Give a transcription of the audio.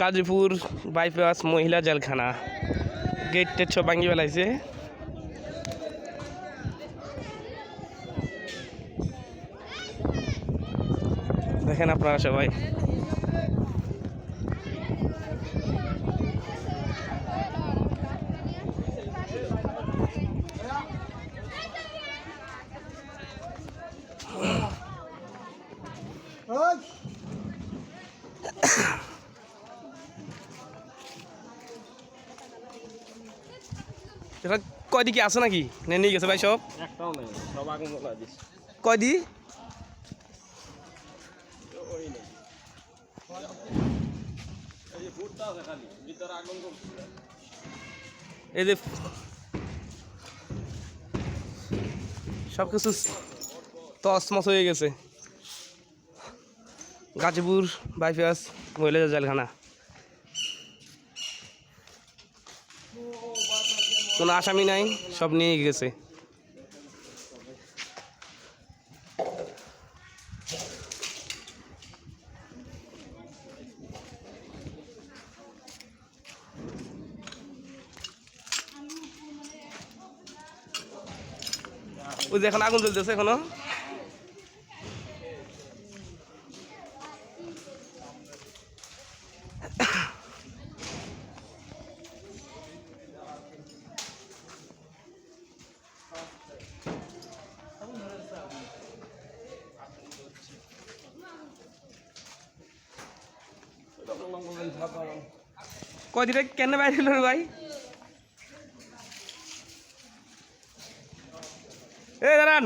Gazipur bypass মহিলা জেলখানা। Gate TET সব ভাঙি ফেলাইছে। দেখেন আপনারা সবাই। এটা কয়দি কি আছে নাকি? নে নিয়ে গেছে ভাই সব একটাও নেই সব আগুন জ্বলা দিস কয়দি যে এই যে সব কিছু তসমস হয়ে গেছে। গাজীপুর বাইপাস মহিলা জেলখানা কোনো আসামি নাই সব নিয়ে গেছে। ওই যে এখন আগুন জ্বলতেছে এখনও। কদিনে কেন বাইরে হলো ভাই? এ দাঁড়ান।